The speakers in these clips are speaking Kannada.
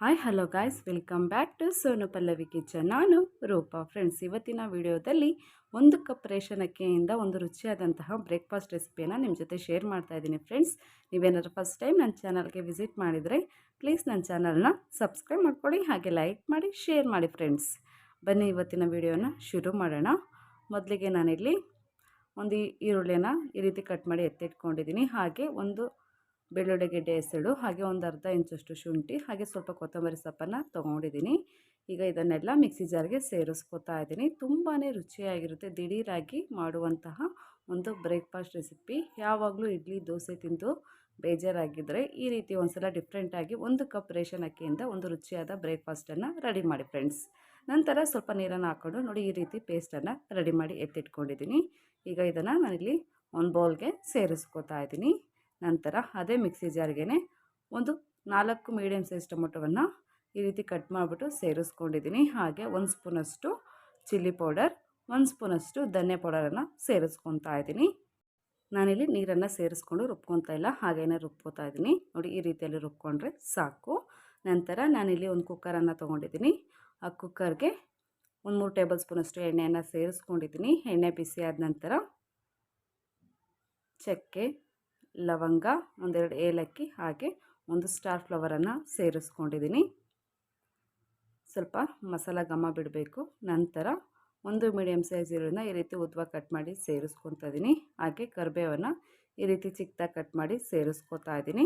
Hi hello guys welcome back to Sonu Pallavi kitchen ನಾನು ರೂಪಾ ಫ್ರೆಂಡ್ಸ್ ಇವತ್ತಿನ ವಿಡಿಯೋದಲ್ಲಿ ಒಂದು ಕಪ್ ರೇಷನ್ ಅಕ್ಕಿಯಿಂದ ಒಂದು ರುಚಿಯಾದಂತಹ ಬ್ರೇಕ್ಫಾಸ್ಟ್ ರೆಸಿಪಿಯನ್ನು ನಿಮ್ಮ ಜೊತೆ ಶೇರ್ ಮಾಡ್ತಾ ಇದ್ದೀನಿ ಫ್ರೆಂಡ್ಸ್ ನೀವೇನಾದ್ರು ಫಸ್ಟ್ ಟೈಮ್ ನನ್ನ ಚಾನಲ್ಗೆ ವಿಸಿಟ್ ಮಾಡಿದರೆ ಪ್ಲೀಸ್ ನನ್ನ ಚಾನಲ್ನ ಸಬ್ಸ್ಕ್ರೈಬ್ ಮಾಡ್ಕೊಳ್ಳಿ, ಹಾಗೆ ಲೈಕ್ ಮಾಡಿ ಶೇರ್ ಮಾಡಿ ಫ್ರೆಂಡ್ಸ್ ಬನ್ನಿ, ಇವತ್ತಿನ ವಿಡಿಯೋನ ಶುರು ಮಾಡೋಣ. ಮೊದಲಿಗೆ ನಾನಿಲ್ಲಿ ಒಂದು ಈರುಳ್ಳಿನ ಈ ರೀತಿ ಕಟ್ ಮಾಡಿ ಎತ್ತಿಟ್ಕೊಂಡಿದ್ದೀನಿ. ಹಾಗೆ ಒಂದು ಬೆಳ್ಳುಳ್ಳಿ ಗೆಡ್ಡೆ ಹೆಸಳು ಹಾಗೆ ಒಂದು ಅರ್ಧ ಇಂಚಷ್ಟು ಶುಂಠಿ, ಹಾಗೆ ಸ್ವಲ್ಪ ಕೊತ್ತಂಬರಿ ಸೊಪ್ಪನ್ನು ತೊಗೊಂಡಿದ್ದೀನಿ. ಈಗ ಇದನ್ನೆಲ್ಲ ಮಿಕ್ಸಿ ಜಾರ್ಗೆ ಸೇರಿಸ್ಕೊತಾ ಇದ್ದೀನಿ. ತುಂಬಾ ರುಚಿಯಾಗಿರುತ್ತೆ, ದಿಢೀರಾಗಿ ಮಾಡುವಂತಹ ಒಂದು ಬ್ರೇಕ್ಫಾಸ್ಟ್ ರೆಸಿಪಿ. ಯಾವಾಗಲೂ ಇಡ್ಲಿ, ದೋಸೆ ತಿಂದು ಬೇಜಾರಾಗಿದ್ದರೆ ಈ ರೀತಿ ಒಂದ್ಸಲ ಡಿಫ್ರೆಂಟಾಗಿ ಒಂದು ಕಪ್ ರೇಷನ್ ಅಕ್ಕಿಯಿಂದ ಒಂದು ರುಚಿಯಾದ ಬ್ರೇಕ್ಫಾಸ್ಟನ್ನು ರೆಡಿ ಮಾಡಿ ಫ್ರೆಂಡ್ಸ್. ನಂತರ ಸ್ವಲ್ಪ ನೀರನ್ನು ಹಾಕ್ಕೊಂಡು ನೋಡಿ ಈ ರೀತಿ ಪೇಸ್ಟನ್ನು ರೆಡಿ ಮಾಡಿ ಎತ್ತಿಟ್ಕೊಂಡಿದ್ದೀನಿ. ಈಗ ಇದನ್ನು ನಾನಿಲ್ಲಿ ಒಂದು ಬೌಲ್ಗೆ ಸೇರಿಸ್ಕೊತಾ ಇದ್ದೀನಿ. ನಂತರ ಅದೇ ಮಿಕ್ಸಿ ಜಾರ್ಗೆ ಒಂದು ನಾಲ್ಕು ಮೀಡಿಯಮ್ ಸೈಜ್ ಟೊಮೊಟೊವನ್ನು ಈ ರೀತಿ ಕಟ್ ಮಾಡಿಬಿಟ್ಟು ಸೇರಿಸ್ಕೊಂಡಿದ್ದೀನಿ. ಹಾಗೆ ಒಂದು ಸ್ಪೂನಷ್ಟು ಚಿಲ್ಲಿ ಪೌಡರ್ ಒಂದು ಸ್ಪೂನಷ್ಟು ಧನ್ಯ ಪೌಡರನ್ನು ಸೇರಿಸ್ಕೊತಾ ಇದ್ದೀನಿ. ನಾನಿಲ್ಲಿ ನೀರನ್ನು ಸೇರಿಸ್ಕೊಂಡು ರುಬ್ಕೊತಾ ಇಲ್ಲ ಹಾಗೇನೆ ರುಬ್ಕೋತಾ ಇದ್ದೀನಿ. ನೋಡಿ, ಈ ರೀತಿಯಲ್ಲಿ ರುಬ್ಕೊಂಡ್ರೆ ಸಾಕು. ನಂತರ ನಾನಿಲ್ಲಿ ಒಂದು ಕುಕ್ಕರನ್ನು ತೊಗೊಂಡಿದ್ದೀನಿ. ಆ ಕುಕ್ಕರ್ಗೆ ಒಂದು ಮೂರು ಟೇಬಲ್ ಸ್ಪೂನಷ್ಟು ಎಣ್ಣೆಯನ್ನು ಸೇರಿಸ್ಕೊಂಡಿದ್ದೀನಿ. ಎಣ್ಣೆ ಬಿಸಿ ಆದ ನಂತರ ಚಕ್ಕೆ ಲವಂಗ ಒಂದೆರಡು ಏಲಕ್ಕಿ ಹಾಗೆ ಒಂದು ಸ್ಟಾರ್ ಫ್ಲವರನ್ನು ಸೇರಿಸ್ಕೊಂಡಿದ್ದೀನಿ. ಸ್ವಲ್ಪ ಮಸಾಲ ಘಮ ಬಿಡಬೇಕು. ನಂತರ ಒಂದು ಮೀಡಿಯಮ್ ಸೈಜ್ ಈರುಳ್ಳಿನ ಈ ರೀತಿ ಉದ್ವ ಕಟ್ ಮಾಡಿ ಸೇರಿಸ್ಕೊತಾ ಇದ್ದೀನಿ ಹಾಗೆ ಕರಿಬೇವನ್ನು ಈ ರೀತಿ ಚಿಕ್ಕದಾಗಿ ಕಟ್ ಮಾಡಿ ಸೇರಿಸ್ಕೊತಾ ಇದ್ದೀನಿ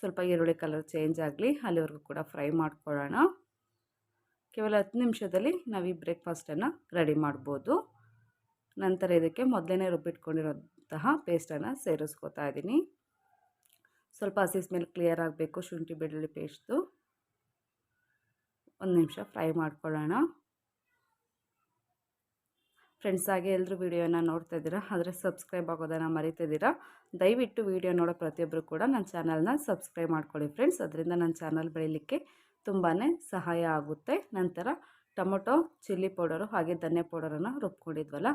ಸ್ವಲ್ಪ ಈರುಳ್ಳಿ ಕಲರ್ ಚೇಂಜ್ ಆಗಲಿ ಅಲ್ಲಿವರೆಗೂ ಕೂಡ ಫ್ರೈ ಮಾಡ್ಕೊಳ್ಳೋಣ. ಕೇವಲ ಹತ್ತು ನಿಮಿಷದಲ್ಲಿ ನಾವು ಈ ಬ್ರೇಕ್ಫಾಸ್ಟನ್ನು ರೆಡಿ ಮಾಡ್ಬೋದು. ನಂತರ ಇದಕ್ಕೆ ಮೊದಲೇ ರುಬ್ಬಿಟ್ಕೊಂಡಿರೋಂತಹ ಪೇಸ್ಟನ್ನು ಸೇರಿಸ್ಕೊತಾ ಇದ್ದೀನಿ. ಸ್ವಲ್ಪ ಹಸಿ ಸ್ಮೆಲ್ ಕ್ಲಿಯರ್ ಆಗಬೇಕು, ಶುಂಠಿ, ಬೆಳ್ಳುಳ್ಳಿ ಪೇಸ್ಟು. ಒಂದು ನಿಮಿಷ ಫ್ರೈ ಮಾಡ್ಕೊಳ್ಳೋಣ. ಫ್ರೆಂಡ್ಸ್, ಹಾಗೆ ಎಲ್ಲರೂ ವೀಡಿಯೋನ ನೋಡ್ತಾ ಇದ್ದೀರಾ? ಆದರೆ ಸಬ್ಸ್ಕ್ರೈಬ್ ಆಗೋದನ್ನು ಮರಿತಿದ್ದೀರಾ? ದಯವಿಟ್ಟು ವೀಡಿಯೋ ನೋಡೋ ಪ್ರತಿಯೊಬ್ಬರು ಕೂಡ ನನ್ನ ಚಾನಲ್ನ ಸಬ್ಸ್ಕ್ರೈಬ್ ಮಾಡ್ಕೊಳ್ಳಿ ಫ್ರೆಂಡ್ಸ್. ಅದರಿಂದ ನನ್ನ ಚಾನಲ್ ಬೆಳೀಲಿಕ್ಕೆ ತುಂಬಾ ಸಹಾಯ ಆಗುತ್ತೆ. ನಂತರ ಟೊಮೊಟೊ, ಚಿಲ್ಲಿ ಪೌಡರು ಹಾಗೆ ಧನ್ಯ ಪೌಡರನ್ನು ರುಬ್ಕೊಂಡಿದ್ವಲ್ಲ,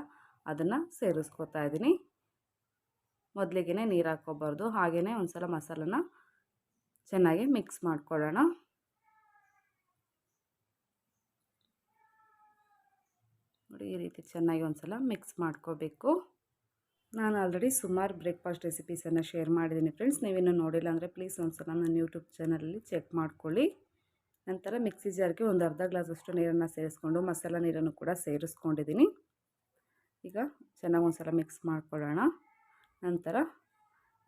ಅದನ್ನು ಸೇರಿಸ್ಕೊತಾ ಇದ್ದೀನಿ. ಮೊದಲಿಗೆ ನೀರು ಹಾಕ್ಕೋಬಾರ್ದು. ಹಾಗೆಯೇ ಒಂದು ಸಲ ಮಸಾಲನ ಚೆನ್ನಾಗಿ ಮಿಕ್ಸ್ ಮಾಡ್ಕೊಳ್ಳೋಣ. ನೋಡಿ, ಈ ರೀತಿ ಚೆನ್ನಾಗಿ ಒಂದು ಸಲ ಮಿಕ್ಸ್ ಮಾಡ್ಕೋಬೇಕು. ನಾನು ಆಲ್ರೆಡಿ ಸುಮಾರು ಬ್ರೇಕ್ಫಾಸ್ಟ್ ರೆಸಿಪೀಸನ್ನು ಶೇರ್ ಮಾಡಿದ್ದೀನಿ ಫ್ರೆಂಡ್ಸ್ ನೀವಿನ್ನು ನೋಡಿಲ್ಲ ಅಂದರೆ ಪ್ಲೀಸ್ ಒಂದು ಸಲ ನನ್ನ ಯೂಟ್ಯೂಬ್ ಚಾನಲಲ್ಲಿ ಚೆಕ್ ಮಾಡ್ಕೊಳ್ಳಿ. ನಂತರ ಮಿಕ್ಸಿ ಜಾರ್ಗೆ ಒಂದು ಅರ್ಧ ಗ್ಲಾಸಷ್ಟು ನೀರನ್ನು ಸೇರಿಸ್ಕೊಂಡು ಮಸಾಲ ನೀರನ್ನು ಕೂಡ ಸೇರಿಸ್ಕೊಂಡಿದ್ದೀನಿ. ಈಗ ಚೆನ್ನಾಗಿ ಒಂದು ಸಲ ಮಿಕ್ಸ್ ಮಾಡ್ಕೊಳ್ಳೋಣ. ನಂತರ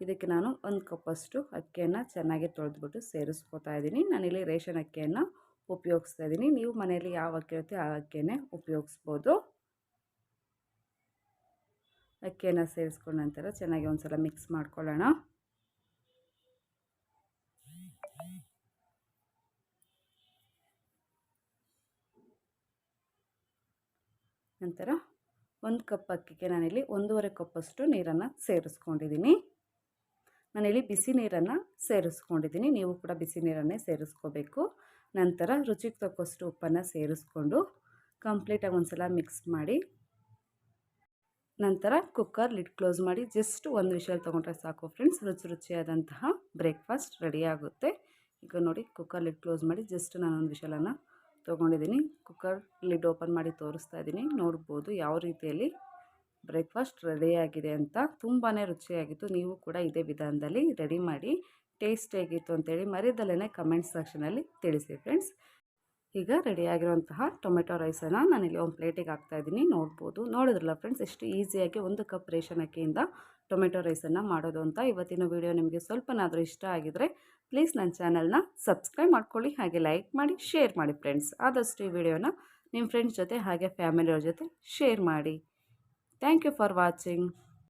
ಇದಕ್ಕೆ ನಾನು ಒಂದು ಕಪ್ಪಷ್ಟು ಅಕ್ಕಿಯನ್ನು ಚೆನ್ನಾಗಿ ತೊಳೆದ್ಬಿಟ್ಟು ಸೇರಿಸ್ಕೊತಾ ಇದ್ದೀನಿ. ನಾನಿಲ್ಲಿ ರೇಷನ್ ಅಕ್ಕಿಯನ್ನು ಉಪಯೋಗಿಸ್ತಾ ಇದ್ದೀನಿ. ನೀವು ಮನೆಯಲ್ಲಿ ಯಾವ ಅಕ್ಕಿ ಇರುತ್ತೆ ಆ ಅಕ್ಕಿಯನ್ನೇ ಉಪಯೋಗಿಸ್ಬೋದು. ಅಕ್ಕಿಯನ್ನು ಸೇರಿಸ್ಕೊಂಡ ನಂತರ ಚೆನ್ನಾಗಿ ಒಂದು ಸಲ ಮಿಕ್ಸ್ ಮಾಡ್ಕೊಳ್ಳೋಣ. ನಂತರ ಒಂದು ಕಪ್ ಅಕ್ಕಿಗೆ ನಾನಿಲ್ಲಿ ಒಂದೂವರೆ ಕಪ್ಪಷ್ಟು ನೀರನ್ನು ಸೇರಿಸ್ಕೊಂಡಿದ್ದೀನಿ. ನಾನಿಲ್ಲಿ ಬಿಸಿ ನೀರನ್ನು ಸೇರಿಸ್ಕೊಂಡಿದ್ದೀನಿ. ನೀವು ಕೂಡ ಬಿಸಿ ನೀರನ್ನೇ ಸೇರಿಸ್ಕೋಬೇಕು. ನಂತರ ರುಚಿಗೆ ತಕ್ಕಷ್ಟು ಉಪ್ಪನ್ನು ಸೇರಿಸ್ಕೊಂಡು ಕಂಪ್ಲೀಟಾಗಿ ಒಂದು ಸಲ ಮಿಕ್ಸ್ ಮಾಡಿ ನಂತರ ಕುಕ್ಕರ್ ಲಿಡ್ ಕ್ಲೋಸ್ ಮಾಡಿ ಜಸ್ಟ್ ಒಂದು ವಿಷಲ್ ತೊಗೊಂಡ್ರೆ ಸಾಕು ಫ್ರೆಂಡ್ಸ್. ರುಚಿ ರುಚಿಯಾದಂತಹ ಬ್ರೇಕ್ಫಾಸ್ಟ್ ರೆಡಿಯಾಗುತ್ತೆ ಈಗ ನೋಡಿ ಕುಕ್ಕರ್ ಲಿಡ್ ಕ್ಲೋಸ್ ಮಾಡಿ ಜಸ್ಟ್ ನಾನೊಂದು ವಿಷಲನ್ನು ತೊಗೊಂಡಿದ್ದೀನಿ. ಕುಕ್ಕರ್ ಲಿಡ್ ಓಪನ್ ಮಾಡಿ ತೋರಿಸ್ತಾ ಇದ್ದೀನಿ. ನೋಡ್ಬೋದು ಯಾವ ರೀತಿಯಲ್ಲಿ ಬ್ರೇಕ್ಫಾಸ್ಟ್ ರೆಡಿಯಾಗಿದೆ ಅಂತ. ತುಂಬಾ ರುಚಿಯಾಗಿತ್ತು. ನೀವು ಕೂಡ ಇದೇ ವಿಧಾನದಲ್ಲಿ ರೆಡಿ ಮಾಡಿ, ಟೇಸ್ಟ್ ಹೇಗಿತ್ತು ಅಂತೇಳಿ ಮರಿದಲ್ಲೇ ಕಮೆಂಟ್ ಸೆಕ್ಷನಲ್ಲಿ ತಿಳಿಸಿ ಫ್ರೆಂಡ್ಸ್. ಈಗ ರೆಡಿಯಾಗಿರುವಂತಹ ಟೊಮೆಟೊ ರೈಸನ್ನು ನಾನಿಲ್ಲಿ ಒಂದು ಪ್ಲೇಟಿಗೆ ಹಾಕ್ತಾಯಿದ್ದೀನಿ ನೋಡ್ಬೋದು. ನೋಡಿದ್ರಲ್ಲ ಫ್ರೆಂಡ್ಸ್, ಎಷ್ಟು ಈಸಿಯಾಗಿ ಒಂದು ಕಪ್ ರೇಷನ್ ಅಕ್ಕಿಯಿಂದ ಟೊಮೆಟೊ ರೈಸನ್ನು ಮಾಡೋದು ಅಂತ ಇವತ್ತಿನ ವಿಡಿಯೋ ನಿಮಗೆ ಸ್ವಲ್ಪನಾದರೂ ಇಷ್ಟ ಆಗಿದರೆ ಪ್ಲೀಸ್ ನನ್ನ ಚಾನಲ್ನ ಸಬ್ಸ್ಕ್ರೈಬ್ ಮಾಡ್ಕೊಳ್ಳಿ ಹಾಗೆ ಲೈಕ್ ಮಾಡಿ, ಶೇರ್ ಮಾಡಿ ಫ್ರೆಂಡ್ಸ್. ಆದಷ್ಟು ಈ ವಿಡಿಯೋನ ನಿಮ್ಮ ಫ್ರೆಂಡ್ಸ್ ಜೊತೆ ಹಾಗೆ ಫ್ಯಾಮಿಲಿಯವ್ರ ಜೊತೆ ಶೇರ್ ಮಾಡಿ. Thank you for watching.